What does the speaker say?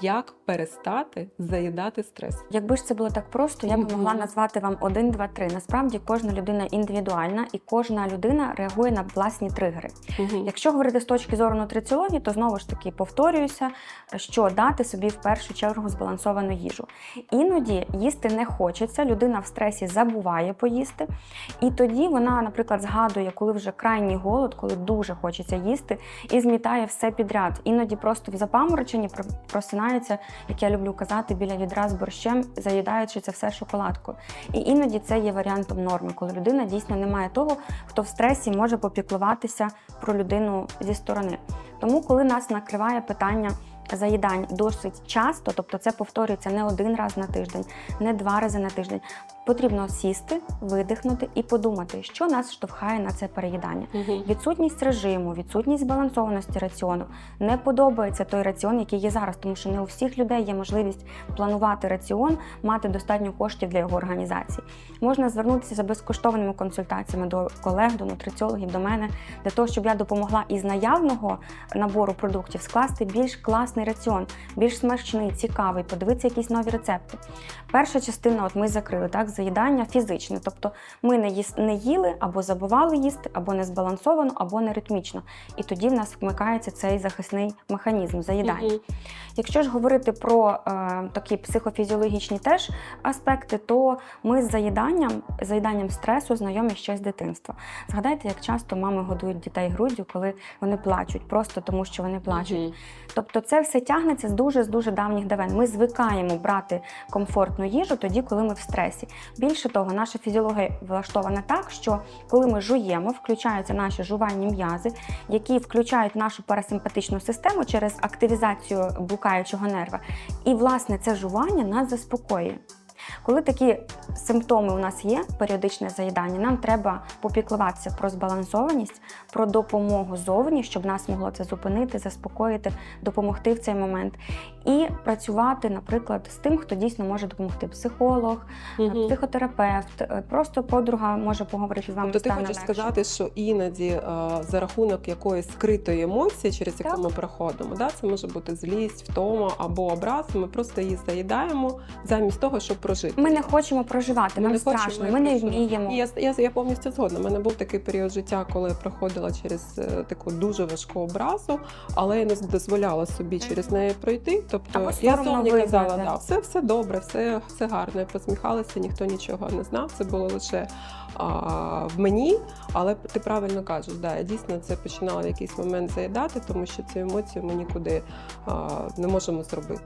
Як перестати заїдати стрес? Якби ж це було так просто, я б могла назвати вам один, два, три. Насправді кожна людина індивідуальна і кожна людина реагує на власні тригери. Якщо говорити з точки зору нутриціології, то знову ж таки повторююся, що дати собі в першу чергу збалансовану їжу. Іноді їсти не хочеться, людина в стресі забуває поїсти, і тоді вона, наприклад, згадує, коли вже крайній голод, коли дуже хочеться їсти, і змітає все підряд. Іноді просто в запамороченні про- просинається, як я люблю казати, біля відра з борщем, заїдаючи це все шоколадкою. І іноді це є варіантом норми, коли людина дійсно не має того, хто в стресі може попіклуватися про людину зі сторони. Тому, коли нас накриває питання заїдань досить часто, тобто це повторюється не один раз на тиждень, не два рази на тиждень, потрібно сісти, видихнути і подумати, що нас штовхає на це переїдання. Відсутність режиму, відсутність збалансованості раціону. Не подобається той раціон, який є зараз, тому що не у всіх людей є можливість планувати раціон, мати достатньо коштів для його організації. Можна звернутися за безкоштовними консультаціями до колег, до нутриціологів, до мене, для того, щоб я допомогла із наявного набору продуктів скласти більш класний раціон, більш смачний, цікавий, подивитися якісь нові рецепти. Перша частина, от ми закрили так, заїдання фізичне, тобто ми не, їс, не їли або забували їсти, або не збалансовано, або не ритмічно. І тоді в нас вмикається цей захисний механізм заїдання. Мгм. Якщо ж говорити про е, такі психофізіологічні теж аспекти, то ми з заїданням, заїданням стресу знайомі ще з дитинства. Згадайте, як часто мами годують дітей груддю, коли вони плачуть, просто тому що вони плачуть. Мгм. Тобто це все тягнеться з дуже з дуже давніх давен. Ми звикаємо брати комфортну їжу тоді, коли ми в стресі. Більше того, наша фізіологія влаштована так, що коли ми жуємо, включаються наші жувальні м'язи, які включають нашу парасимпатичну систему через активізацію блукаючого нерва. І власне це жування нас заспокоює. Коли такі симптоми у нас є, періодичне заїдання, нам треба попіклуватися про збалансованість, про допомогу зовні, щоб нас могло це зупинити, заспокоїти, допомогти в цей момент. І працювати, наприклад, з тим, хто дійсно може допомогти психолог, Мгм. психотерапевт, просто подруга може поговорити з вами. Тобто ти хочеш легше. сказати, що іноді е, за рахунок якоїсь скритої емоції, через яку Так. ми проходимо, да, це може бути злість, втома або образ, ми просто її заїдаємо замість того, щоб прожити. Ми не хочемо проживати, нам страшно, ми не вміємо. Я, я, я повністю згодна. У мене був такий період життя, коли я проходила через е, таку дуже важку образу, але я не дозволяла собі через неї пройти. Тобто я зовні казала, да, все, все добре, все, все гарно. Я посміхалася, ніхто нічого не знав. Це було лише а, в мені. Але ти правильно кажеш, да, я дійсно це починала в якийсь момент заїдати, тому що цю емоцію ми нікуди а, не можемо зробити.